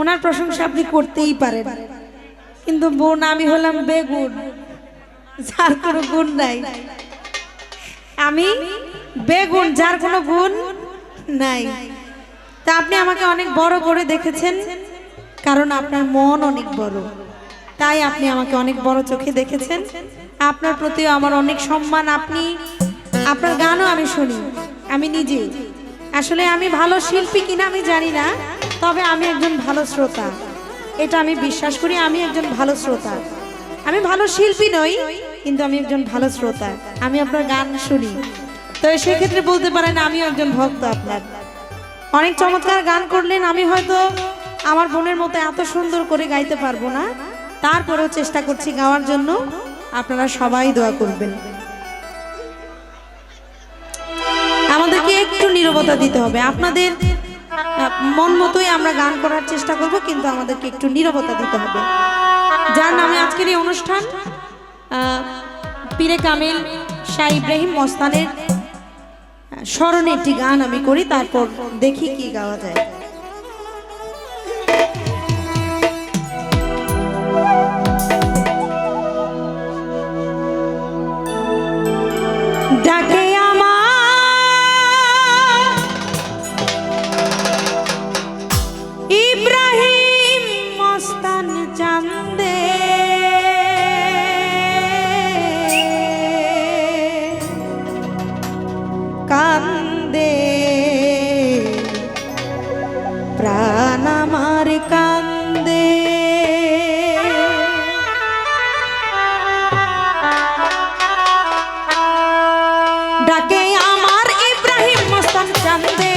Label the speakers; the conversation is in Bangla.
Speaker 1: ওনার প্রশংসা আপনি করতেই পারেন। কিন্তু বোন, আমি হলাম বেগুন। যার কোনো গুণ নাই। আমি বেগুন, যার কোনো গুণ নাই। তা আপনি আমাকে অনেক বড় করে দেখেছেন, কারণ আপনার মন অনেক বড়। তাই আপনি আমাকে অনেক বড় চোখে দেখেছেন। আপনার প্রতিও আমার অনেক সম্মান। আপনি, আপনার গানও আমি শুনি। আমি নিজে। আসলে আমি ভালো শিল্পী কিনা আমি জানি না। তবে আমি একজন ভালো শ্রোতা। এটা আমি বিশ্বাস করি, আমি একজন ভালো শ্রোতা। আমি ভালো শিল্পী নই, কিন্তু আমি একজন ভালো শ্রোতা। আমি আপনার গান শুনি। তো সেক্ষেত্রে বলতে পারেন আমিও একজন ভক্ত আপনার। অনেক চমৎকার গান করলেন, আমি হয়তো আমার বোনের মতো এত সুন্দর করে গাইতে পারব না। তারপরেও চেষ্টা করছি গাওয়ার জন্য। আপনারা সবাই দোয়া করবেন। আমাদেরকে একটু নীরবতা দিতে হবে। আপনাদের মন মতোই আমরা গান করার চেষ্টা করব, কিন্তু আমাদেরকে একটু নিরবতা দিতে হবে। যার নামে আজকের এই অনুষ্ঠান পীরে কামিল শাহ ইব্রাহিম মস্তানের স্মরণে একটি গান আমি করি, তারপর দেখি কি গাওয়া যায়। কান্দে। প্রাণ আমার কান্দে। ডাকে আমার ইব্রাহিম মস্তান চান্দে।